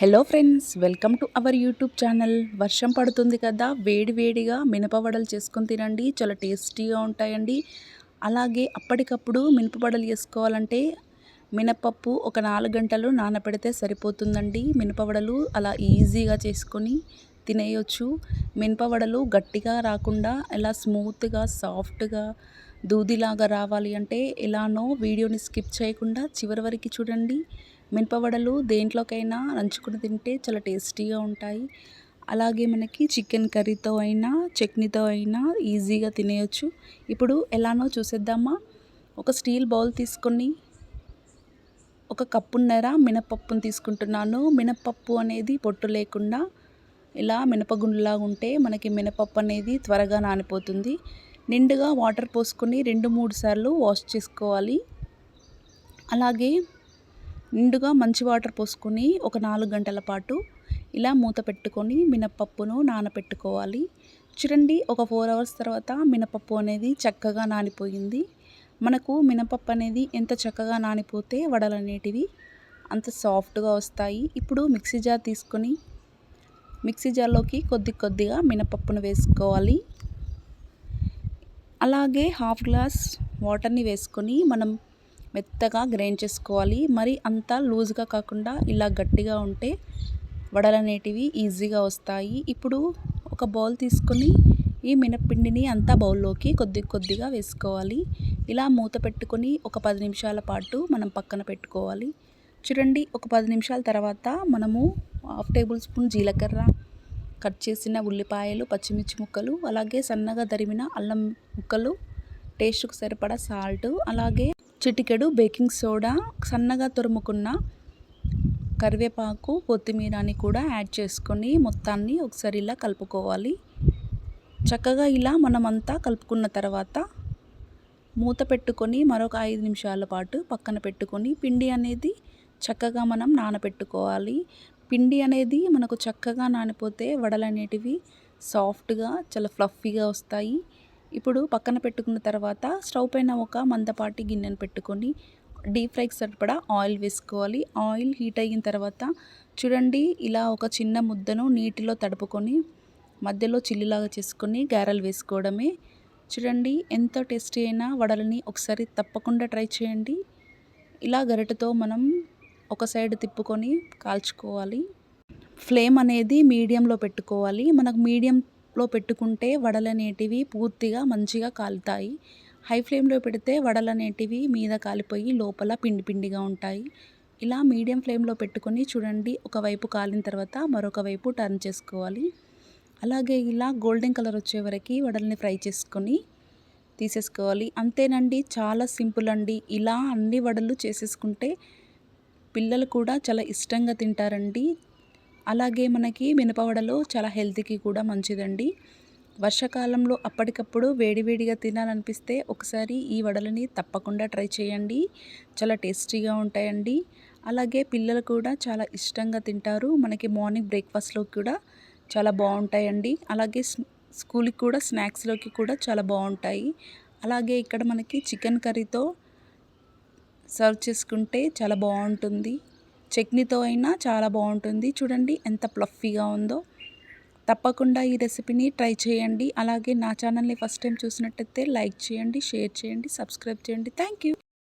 Hello friends welcome to our YouTube channel వర్షం పడుతుంది కదా వేడి వేడిగా మినపవడలు చేసుకొని తినండి చాలా టేస్టీగా ఉంటాయండి. అలాగే అప్పటికప్పుడు మినపవడలు చేసుకోవాలంటే మినపప్పు ఒక నాలుగు గంటలు నానపెడితే సరిపోతుందండి. మినపవడలు అలా ఈజీగా చేసుకొని తినేయొచ్చు. మినపవడలు గట్టిగా రాకుండా ఎలా స్మూత్గా సాఫ్ట్గా దూదిలాగా రావాలి అంటే ఎలానో వీడియోని స్కిప్ చేయకుండా చివరి వరకు చూడండి. మినపవడలు దేంట్లోకైనా నంచుకుని తింటే చాలా టేస్టీగా ఉంటాయి. అలాగే మనకి చికెన్ కర్రీతో అయినా చట్నీతో అయినా ఈజీగా తినేయచ్చు. ఇప్పుడు ఎలానో చూసేద్దామా? ఒక స్టీల్ బౌల్ తీసుకొని ఒక కప్పున్నర మినపప్పును తీసుకుంటున్నాను. మినపప్పు అనేది పొట్టు లేకుండా ఇలా మినపగుండులాగా ఉంటే మనకి మినపప్పు అనేది త్వరగా నానిపోతుంది. నిండుగా వాటర్ పోసుకొని రెండు మూడు సార్లు వాష్ చేసుకోవాలి. అలాగే నిండుగా మంచి వాటర్ పోసుకొని ఒక నాలుగు గంటల పాటు ఇలా మూత పెట్టుకొని మినపప్పును నానపెట్టుకోవాలి. చూడండి ఒక ఫోర్ అవర్స్ తర్వాత మినపప్పు అనేది చక్కగా నానిపోయింది. మనకు మినపప్పు అనేది ఎంత చక్కగా నానిపోతే వడలు అనేటివి అంత సాఫ్ట్గా వస్తాయి. ఇప్పుడు మిక్సీ జార్ తీసుకొని మిక్సీ జార్లోకి కొద్ది కొద్దిగా మినపప్పును వేసుకోవాలి. అలాగే హాఫ్ గ్లాస్ వాటర్ని వేసుకొని మనం మెత్తగా గ్రైండ్ చేసుకోవాలి. మరి అంత లూజ్గా కాకుండా ఇలా గట్టిగా ఉంటే వడలు అనేటివి ఈజీగా వస్తాయి. ఇప్పుడు ఒక బౌల్ తీసుకొని ఈ మినప్పిండిని అంతా బౌల్లోకి కొద్ది కొద్దిగా వేసుకోవాలి. ఇలా మూత పెట్టుకొని ఒక పది నిమిషాల పాటు మనం పక్కన పెట్టుకోవాలి. చూడండి ఒక పది నిమిషాల తర్వాత మనము హాఫ్ టేబుల్ స్పూన్ జీలకర్ర కట్ చేసిన ఉల్లిపాయలు పచ్చిమిర్చి ముక్కలు అలాగే సన్నగా తరిమిన అల్లం ముక్కలు టేస్ట్కు సరిపడా సాల్ట్ అలాగే చిటికెడు బేకింగ్ సోడా సన్నగా తురుముకున్న కరివేపాకు కొత్తిమీరని కూడా యాడ్ చేసుకొని మొత్తాన్ని ఒకసారి ఇలా కలుపుకోవాలి. చక్కగా ఇలా మనమంతా కలుపుకున్న తర్వాత మూత పెట్టుకొని మరొక ఐదు నిమిషాల పాటు పక్కన పెట్టుకొని పిండి అనేది చక్కగా మనం నానబెట్టుకోవాలి. పిండి అనేది మనకు చక్కగా నానిపోతే వడలు అనేటివి సాఫ్ట్గా చాలా ఫ్లఫీగా వస్తాయి. ఇప్పుడు పక్కన పెట్టుకున్న తర్వాత స్టవ్ పైన ఒక మందపాటి గిన్నెను పెట్టుకొని డీప్ ఫ్రైకి సరిపడా ఆయిల్ వేసుకోవాలి. ఆయిల్ హీట్ అయిన తర్వాత చూడండి ఇలా ఒక చిన్న ముద్దను నీటిలో తడుపుకొని మధ్యలో చిల్లిలాగా చేసుకొని గారెలు వేసుకోవడమే. చూడండి ఎంత టేస్టీ అయినా వడలని ఒకసారి తప్పకుండా ట్రై చేయండి. ఇలా గరిటతో మనం ఒక సైడ్ తిప్పుకొని కాల్చుకోవాలి. ఫ్లేమ్ అనేది మీడియంలో పెట్టుకోవాలి. మనకు మీడియంలో పెట్టుకుంటే వడలు అనేటివి పూర్తిగా మంచిగా కాలుతాయి. హై ఫ్లేమ్లో పెడితే వడలు అనేటివి మీద కాలిపోయి లోపల పిండి పిండిగా ఉంటాయి. ఇలా మీడియం ఫ్లేమ్లో పెట్టుకొని చూడండి ఒకవైపు కాలిన తర్వాత మరొక వైపు టర్న్ చేసుకోవాలి. అలాగే ఇలా గోల్డెన్ కలర్ వచ్చే వరకు వడల్ని ఫ్రై చేసుకొని తీసేసుకోవాలి. అంతేనండి చాలా సింపుల్ అండి. ఇలా అన్ని వడలు చేసేసుకుంటే పిల్లలు కూడా చాలా ఇష్టంగా తింటారండి. అలాగే మనకి మినపవడలో చాలా హెల్తీకి కూడా మంచిదండి. వర్షాకాలంలో అప్పటికప్పుడు వేడివేడిగా తినాలనిపిస్తే ఒకసారి ఈ వడలని తప్పకుండా ట్రై చేయండి. చాలా టేస్టీగా ఉంటాయండి. అలాగే పిల్లలు కూడా చాలా ఇష్టంగా తింటారు. మనకి మార్నింగ్ బ్రేక్ఫాస్ట్లో కూడా చాలా బాగుంటాయండి. అలాగే స్కూల్కి కూడా స్నాక్స్లోకి కూడా చాలా బాగుంటాయి. అలాగే ఇక్కడ మనకి చికెన్ కర్రీతో సర్వ్ చేసుకుంటే చాలా బాగుంటుంది. చట్నీతో అయినా చాలా బాగుంటుంది. చూడండి ఎంత ప్లఫీగా ఉందో. తప్పకుండా ఈ రెసిపీని ట్రై చేయండి. అలాగే నా ఛానల్ని ఫస్ట్ టైం చూసినట్టయితే లైక్ చేయండి షేర్ చేయండి సబ్స్క్రైబ్ చేయండి. Thank you.